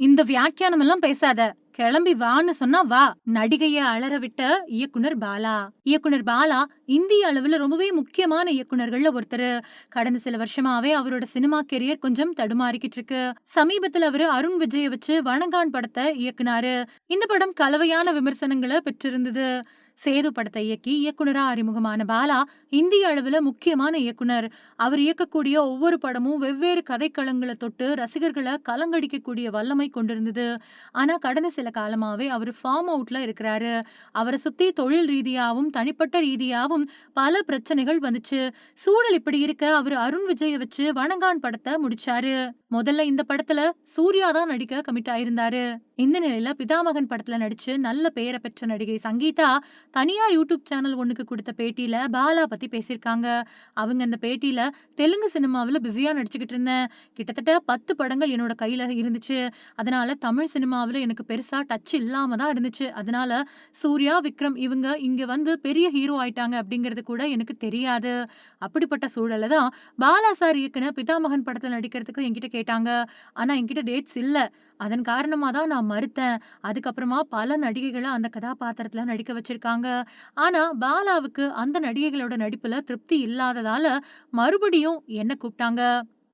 இந்த வியாக்கியானம் எல்லாம் பேசாத. கிளம்பி வான்னு சொன்னா வா. நடிகைய அலற விட்ட இயக்குனர் பாலா. இயக்குனர் பாலா இந்திய அளவுல ரொம்பவே முக்கியமான இயக்குனர்கள்ல ஒருத்தர். கடந்த சில வருஷமாவே அவரோட சினிமா கெரியர் கொஞ்சம் தடுமாறிக்கிட்டு இருக்கு. சமீபத்துல அவரு அருண் விஜய வச்சு வணங்கான் படத்தை இயக்குனாரு. இந்த படம் கலவையான விமர்சனங்களை பெற்றிருந்தது. சேது படத்தை இயக்கி இயக்குனரா அறிமுகமான பாலா இந்திய அளவுல முக்கியமான இயக்குனர் அவர் இயக்கக்கூடிய ஒவ்வொரு படமும் வெவ்வேறு கதைக்களங்களை தொட்டு ரசிகர்களை கலங்கடிக்கக்கூடிய வல்லமை கொண்டிருந்தது. ஆனா கடந்த சில காலமாவே அவர் ஃபார்ம் அவுட்ல இருக்கிறாரு. அவரை சுத்தி தொழில் ரீதியாவும் தனிப்பட்ட ரீதியாவும் பல பிரச்சனைகள் வந்துச்சு. சூழல் இப்படி இருக்க அவர் அருண் விஜய வச்சு வணங்கான் படத்தை முடிச்சாரு. முதல்ல இந்த படத்துல சூர்யா தான் நடிக்க கமிட் ஆயிருந்தாரு. இந்த நிலையில பிதாமகன் படத்துல நடிச்சு நல்ல பெயரை பெற்ற நடிகை சங்கீதா தனியா யூடியூப் சேனல் ஒண்ணுக்கு கொடுத்த பேட்டியில பாலா பத்தி பேசியிருக்காங்க. அவங்க அந்த பேட்டியில தெலுங்கு சினிமாவில் பிஸியா நடிச்சுக்கிட்டு இருந்தேன். கிட்டத்தட்ட பத்து படங்கள் என்னோட கையில இருந்துச்சு. அதனால தமிழ் சினிமாவில் எனக்கு பெருசா டச் இல்லாம தான் இருந்துச்சு. அதனால சூர்யா விக்ரம் இவங்க இங்க வந்து பெரிய ஹீரோ ஆயிட்டாங்க அப்படிங்கிறது கூட எனக்கு தெரியாது. அப்படிப்பட்ட சூழல்ல தான் பாலா சார் இயக்குன பிதாமகன் படத்துல நடிக்கிறதுக்கு என்கிட்ட கேட்டாங்க. ஆனா என்கிட்ட டேட்ஸ் இல்ல. அதன் காரணமா தான் நான் மறுத்தேன். அதுக்கப்புறமா பல நடிகைகளை அந்த கதாபாத்திரத்துல நடிக்க வச்சிருக்காங்க. ஆனா பாலாவுக்கு அந்த நடிகைகளோட நடிப்புல திருப்தி இல்லாததால மறுபடியும் என்ன கூப்பிட்டாங்க?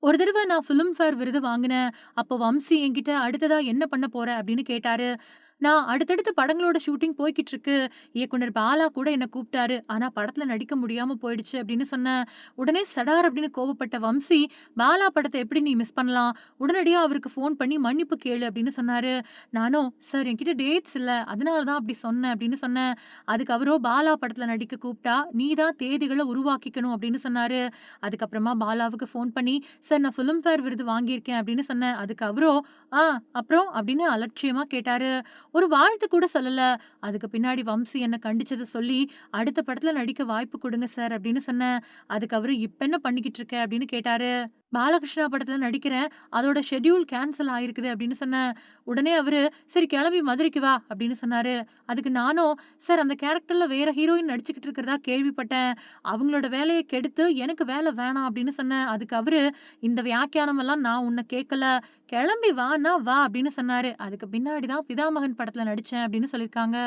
ஒரு தடவை நான் ஃபிலிம்ஃபேர் விருது வாங்கினேன். அப்போ வம்சி என்கிட்ட அடுத்ததா என்ன பண்ண போற அப்படின்னு கேட்டாரு. நான் அடுத்தடுத்த படங்களோட ஷூட்டிங் போய்கிட்டு இருக்கு இயக்குனர் பாலா கூட என்னை கூப்பிட்டாரு ஆனா படத்துல நடிக்க முடியாம போயிடுச்சு அப்படின்னு சொன்னேன் உடனே சடார் அப்படின்னு கோவப்பட்ட வம்சி பாலா படத்தை எப்படி நீ மிஸ் பண்ணலாம்? உடனடியா அவருக்கு ஃபோன் பண்ணி மன்னிப்பு கேளு அப்படின்னு சொன்னாரு. நானும் சார் என்கிட்ட டேட்ஸ் இல்லை. அதனால தான் அப்படி சொன்னேன் அப்படின்னு சொன்னேன் அதுக்கு அவரோ பாலா படத்துல நடிக்க கூப்பிட்டா நீ தான் தேதிகளை உருவாக்கிக்கணும் அப்படின்னு சொன்னாரு. அதுக்கப்புறமா பாலாவுக்கு ஃபோன் பண்ணி சார் நான் ஃபிலிம்ஃபேர் விருது வாங்கியிருக்கேன் அப்படின்னு சொன்னேன் அதுக்கு அவரோ ஆ அப்புறம்? அப்படின்னு அலட்சியமா கேட்டாரு. ஒரு வாழ்த்து கூட சொல்லல. அதுக்கு பின்னாடி வம்சி என்ன கண்டிச்சதை சொல்லி அடுத்த படத்துல நடிக்க வாய்ப்பு கொடுங்க சார் அப்படின்னு சொன்னேன். அதுக்கு அவரு இப்ப என்ன பண்ணிக்கிட்டு இருக்க? அப்படின்னு கேட்டாரு. பாலகிருஷ்ணா படத்தில் நடிக்கிறேன் அதோட ஷெட்யூல் கேன்சல் ஆயிருக்குது அப்படின்னு சொன்னேன் உடனே அவர் சரி கிளம்பி மதுரைக்கு வா அப்படின்னு சொன்னார். அதுக்கு நானும் சார் அந்த கேரக்டரில் வேற ஹீரோயின் நடிச்சுக்கிட்டு இருக்கிறதா கேள்விப்பட்டேன். அவங்களோட வேலையை கெடுத்து எனக்கு வேலை வேணாம் அப்படின்னு சொன்னேன் அதுக்கு அவரு இந்த வியாக்கியானமெல்லாம் நான் உன்னை கேட்கல கிளம்பி வானா வா அப்படின்னு சொன்னார். அதுக்கு பின்னாடி தான் பிதாமகன் படத்தில் நடித்தேன் அப்படின்னு சொல்லியிருக்காங்க.